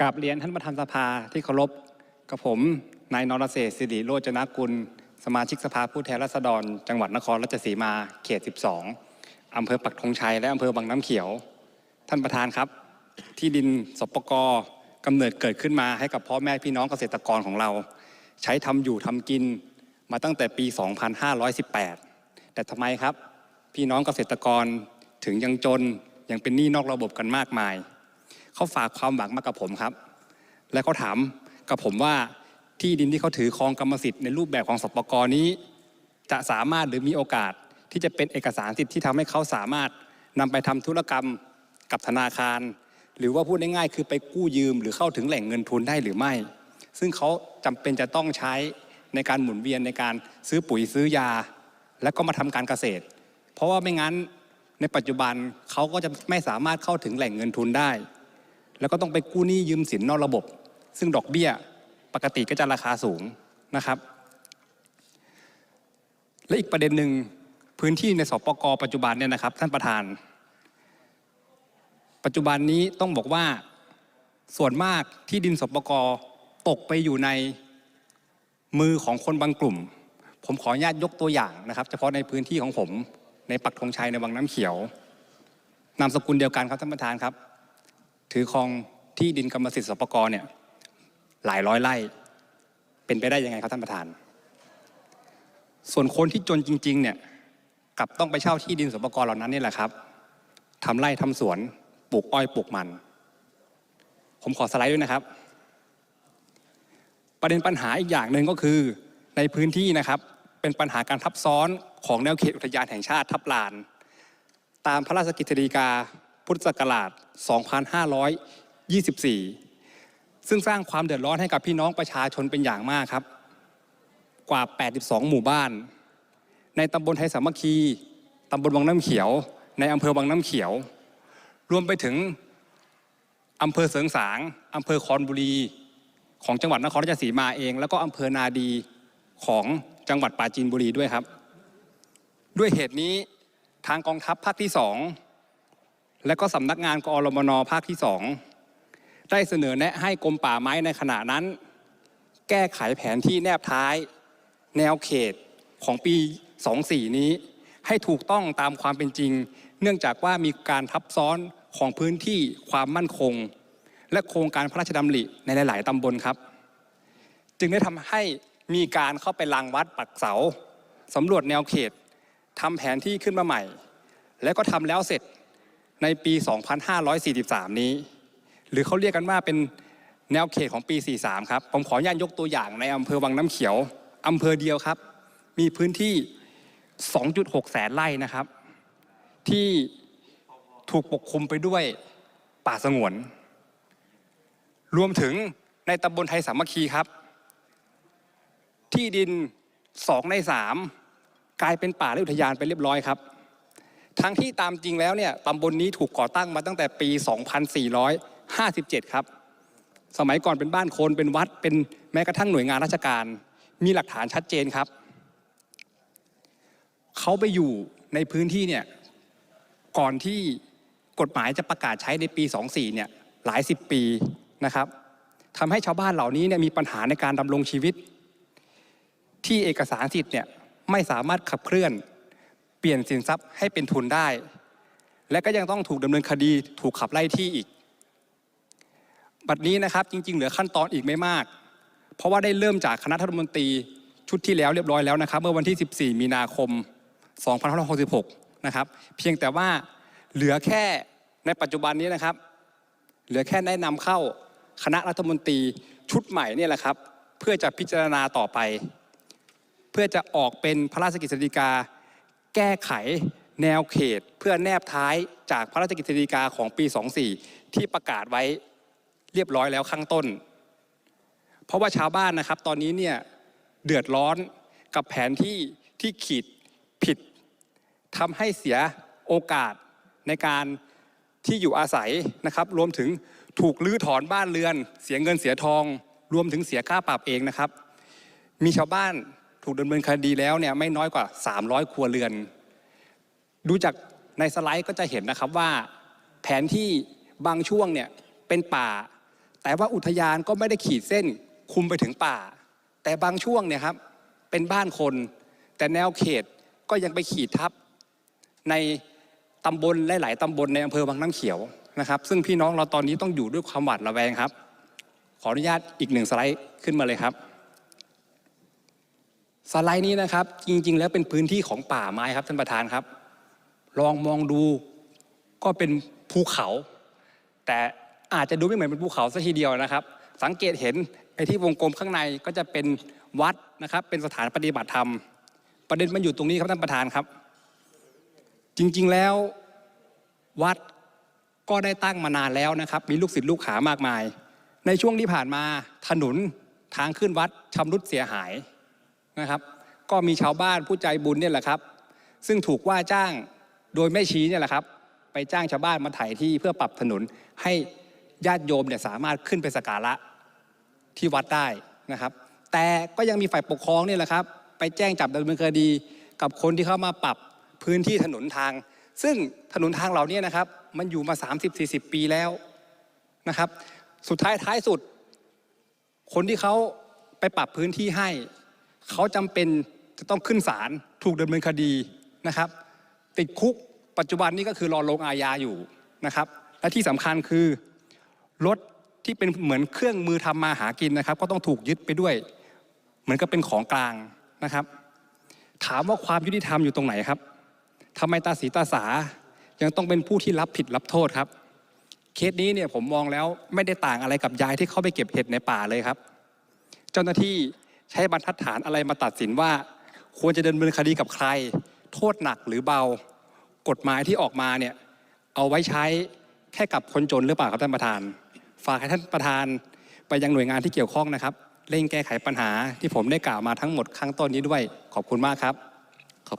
กราบเรียนท่านประธานสภาที่เคารพกับผมนายนรเศษฐ์สิริโรจนกุล สมาชิกสภาผู้แทนราษฎร จังหวัดนครราชสีมาเขต 12 อำเภอปักธงชัยและอำเภอบางน้ำเขียว ท่านประธานครับ ที่ดินสปกกำเนิดเกิดขึ้นมาให้กับพ่อแม่พี่น้องเกษตรกรของเรา ใช้ทำอยู่ทำกินมาตั้งแต่ปี 2518 แต่ทำไมครับ พี่น้องเกษตรกรถึงยังจนยังเป็นหนี้นอกระบบกันมากมาย เขาฝากความหวังมากับผมครับ และเขาถามกับผมว่าที่ดินที่เขาถือครองกรรมสิทธิ์ในรูปแบบของสปกรนี้ จะสามารถหรือมีโอกาสที่จะเป็นเอกสารสิทธิ์ที่ทำให้เขาสามารถนำไปทำธุรกรรมกับธนาคาร หรือว่าพูดง่ายๆคือไปกู้ยืมหรือเข้าถึงแหล่งเงินทุนได้หรือไม่ ซึ่งเขาจำเป็นจะต้องใช้ในการหมุนเวียนในการซื้อปุ๋ยซื้อยา แล้วก็มาทำการเกษตร เพราะว่าไม่งั้นในปัจจุบันเขาก็จะไม่สามารถเข้าถึงแหล่งเงินทุนได้ แล้วก็ต้องไปกู้หนี้ยืมสินนอกระบบ ซึ่งดอกเบี้ยปกติก็จะราคาสูงนะครับ และอีกประเด็นหนึ่งพื้นที่ในสปกปัจจุบันเนี่ยนะครับท่านประธาน ปัจจุบันนี้ต้องบอกว่าส่วนมากที่ดินสปกตกไปอยู่ในมือของคนบางกลุ่ม ผมขออนุญาตยกตัวอย่างนะครับ เฉพาะในพื้นที่ของผมในปักธงชัยในวังน้ำเขียว นามสกุลเดียวกันครับท่านประธานครับ ถือครองที่ดินกรรมสิทธิ์สปกรเนี่ยหลายร้อยไร่ เป็นไปได้ยังไงครับท่านประธาน ส่วนคนที่จนจริง ๆ เนี่ยกลับต้องไปเช่าที่ดินสปกรเหล่านั้นนี่แหละครับทำไร่ทำสวนปลูกอ้อยปลูกมัน ผมขอสไลด์ด้วยนะครับ ประเด็นปัญหาอีกอย่างหนึ่งก็คือในพื้นที่นะครับเป็นปัญหาการทับซ้อนของแนวเขตอุทยานแห่งชาติทับลาน ตามพระราชกิจสีกา พุทธศักราช 2524 ซึ่งสร้างความเดือดร้อนให้กับพี่น้องประชาชนเป็นอย่างมากครับ กว่า 82 หมู่บ้าน ในตำบลไทยสามัคคี ตำบลวังน้ำเขียว ในอำเภอวังน้ำเขียว รวมไปถึงอำเภอเสริงสาง อำเภอคอนบุรี ของจังหวัดนครราชสีมาเอง แล้วก็อำเภอนาดีของจังหวัดปราจีนบุรีด้วยครับ ด้วยเหตุนี้ทางกองทัพภาคที่สอง และก็สำนักงานกอรมนภาคที่สองได้เสนอแนะให้กรมป่าไม้ในขณะนั้น แก้ไขแผนที่แนบท้าย แนวเขตของปี 24 นี้ ให้ถูกต้องตามความเป็นจริง เนื่องจากว่ามีการทับซ้อนของพื้นที่ความมั่นคง และโครงการพระราชดำริในหลาย ๆตำบลครับ จึงได้ทำให้มีการเข้าไปรังวัดปักเสาสำรวจแนวเขตทำแผนที่ขึ้นมาใหม่ แล้วก็ทำแล้วเสร็จ ในปี 2543 นี้ หรือเขาเรียกกันว่าเป็นแนวเขตของปี 43 ครับ ผมขออนุญาตยกตัวอย่างในอำเภอวังน้ำเขียวอำเภอเดียวครับ มีพื้นที่ 2.6 แสนไร่นะครับ ที่ถูกปกคลุมไปด้วยป่าสงวน รวมถึงในตำบลไทยสามัคคีครับ ที่ดิน 2 ใน 3 กลายเป็นป่าและอุทยานไปเรียบร้อยครับ ทั้งที่ตามจริงแล้วเนี่ยตำบลนนี้ถูกก่อตั้งมาตั้งแต่ปี 2457 ครับ สมัยก่อนเป็นบ้านคนเป็นวัดเป็นแม้กระทั่งหน่วยงานราชการ มีหลักฐานชัดเจนครับ เขาไปอยู่ในพื้นที่เนี่ยก่อนที่กฎหมายจะประกาศใช้ในปี 24 เนี่ยหลายสิบปีนะครับทำให้ชาวบ้านเหล่านี้เนี่ยมีปัญหาในการดำรงชีวิต ที่เอกสารสิทธิ์เนี่ยไม่สามารถขับเคลื่อน เปลี่ยนสินทรัพย์ให้เป็นทุนได้ และก็ยังต้องถูกดำเนินคดีถูกขับไล่ที่อีก บัดนี้นะครับจริง ๆ เหลือขั้นตอนอีกไม่มาก เพราะว่าได้เริ่มจากคณะรัฐมนตรีชุดที่แล้วเรียบร้อยแล้วนะครับ เมื่อวันที่ 14 มีนาคม 2566 นะครับ เพียงแต่ว่าเหลือแค่ในปัจจุบันนี้นะครับ เหลือแค่แนะนำเข้าคณะรัฐมนตรีชุดใหม่เนี่ยแหละครับ เพื่อจะพิจารณาต่อไป เพื่อจะออกเป็นพระราชกฤษฎีกา แก้ไขแนวเขตเพื่อแนบท้ายจากพระราชกฤษฎีกาของปี 24 ที่ประกาศไว้เรียบร้อยแล้วข้างต้น เพราะว่าชาวบ้านนะครับ ตอนนี้เนี่ยเดือดร้อนกับแผนที่ที่ขีดผิดทำให้เสียโอกาสในการที่อยู่อาศัยนะครับ รวมถึงถูกลื้อถอนบ้านเรือน เสียเงินเสียทอง รวมถึงเสียค่าปรับเองนะครับ มีชาวบ้าน ถูกดำเนินคดีแล้วเนี่ยไม่น้อยกว่า 300 ครัวเรือน ดูจากในสไลด์ก็จะเห็นนะครับว่า แผนที่บางช่วงเนี่ยเป็นป่า แต่ว่าอุทยานก็ไม่ได้ขีดเส้นคุมไปถึงป่า แต่บางช่วงเนี่ยครับเป็นบ้านคน แต่แนวเขตก็ยังไปขีดทับ ในตำบลหลาย ๆ ตำบลในอำเภอบางน้ำเขียวนะครับ ซึ่งพี่น้องเราตอนนี้ต้องอยู่ด้วยความหวาดระแวงครับ ขออนุญาตอีกหนึ่งสไลด์ขึ้นมาเลยครับ สไลด์นี้นะครับ จริง ๆ แล้วเป็นพื้นที่ของป่าไม้ครับท่านประธานครับ ลองมองดูก็เป็นภูเขา แต่อาจจะดูไม่เหมือนเป็นภูเขาซะทีเดียวนะครับ สังเกตเห็นไอ้ที่วงกลมข้างในก็จะเป็นวัดนะครับ เป็นสถานปฏิบัติธรรม ประเด็นมันอยู่ตรงนี้ครับท่านประธานครับ จริงๆแล้ววัดก็ได้ตั้งมานานแล้วนะครับ มีลูกศิษย์ลูกหามากมาย ในช่วงที่ผ่านมาถนนทางขึ้นวัดชำรุดเสียหาย นะครับ ก็มีชาวบ้านผู้ใจบุญเนี่ยแหละครับ ซึ่งถูกว่าจ้างโดยแม่ชี้เนี่ยแหละครับ ไปจ้างชาวบ้านมาไถที่เพื่อปรับถนนให้ญาติโยมเนี่ยสามารถขึ้นไปสักการะที่วัดได้นะครับ แต่ก็ยังมีฝ่ายปกครองเนี่ยแหละครับ ไปแจ้งจับดำเนินคดีกับคนที่เข้ามาปรับพื้นที่ถนนทาง ซึ่งถนนทางเหล่านี้นะครับ มันอยู่มา 30-40 ปีแล้วนะครับ สุดท้ายท้ายสุด คนที่เขาไปปรับพื้นที่ให้ เขาจำเป็นจะต้องขึ้นศาลถูกดำเนินคดีนะครับ ติดคุกปัจจุบันนี้ก็คือรอลงอาญาอยู่นะครับ และที่สำคัญคือรถที่เป็นเหมือนเครื่องมือทำมาหากินนะครับ ก็ต้องถูกยึดไปด้วย เหมือนกับเป็นของกลางนะครับ ถามว่าความยุติธรรมอยู่ตรงไหนครับทำไมตาสีตาสายังต้องเป็นผู้ที่รับผิดรับโทษครับ เคสนี้เนี่ยผมมองแล้วไม่ได้ต่างอะไรกับยายที่เข้าไปเก็บเห็ดในป่าเลยครับ เจ้าหน้าที่ ใช้บรรทัดฐานอะไรมาตัดสินว่า ควรจะดำเนินคดีกับใคร โทษหนักหรือเบา กฎหมายที่ออกมาเนี่ยเอาไว้ใช้แค่กับคนจนหรือเปล่าครับท่านประธาน ฝากให้ท่านประธานไปยังหน่วยงานที่เกี่ยวข้องนะครับ เร่งแก้ไขปัญหาที่ผมได้กล่าวมาทั้งหมดข้างต้นนี้ด้วยขอบคุณมากครับ